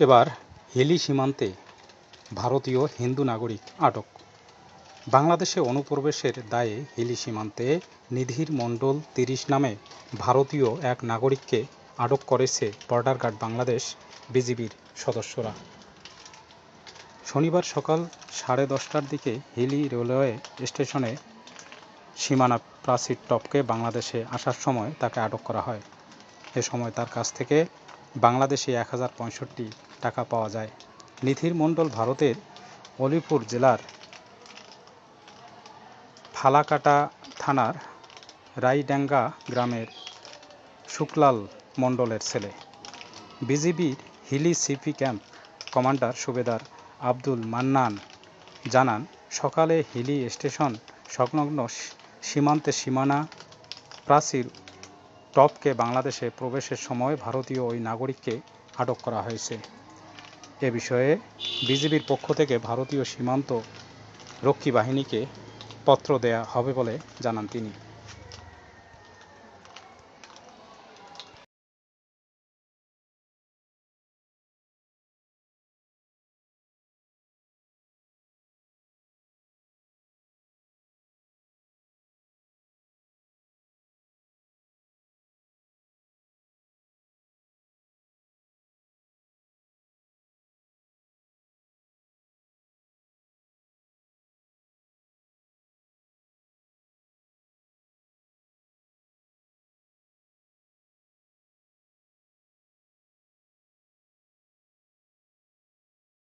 এবার হিলি সীমান্তে ভারতীয় হিন্দু নাগরিক আটক। বাংলাদেশে অনুপ্রবেশের দায়ে হিলি সীমান্তে নিধির মণ্ডল তিরিশ নামে ভারতীয় এক নাগরিককে আটক করেছে বর্ডার গার্ড বাংলাদেশ বিজিবির সদস্যরা। শনিবার সকাল সাড়ে দশটার দিকে হিলি রেলওয়ে স্টেশনে সীমানা প্রাচীর টপকে বাংলাদেশে আসার সময় তাকে আটক করা হয়। এ সময় তার কাছ থেকে বাংলাদেশি এক হাজার পঁয়ষট্টি টাকা পাওয়া যায়। নিধির মণ্ডল ভারতের অলিপুর জেলার ফালাকাটা থানার রাইডাঙ্গা গ্রামের শুক্লাল মণ্ডলের ছেলে। বিজিবির Hili CP camp commander subedar Abdul Mannan জানান, সকালে হিলি স্টেশন সংলগ্ন সীমান্তে সীমানা প্রাচীর টপকে বাংলাদেশে প্রবেশের সময় ভারতীয় ওই নাগরিককে আটক করা হয়েছে। এ বিষয়ে বিজিবির পক্ষ থেকে ভারতীয় সীমান্ত রক্ষী বাহিনীকে পত্র দেয়া হবে বলে জানান তিনি।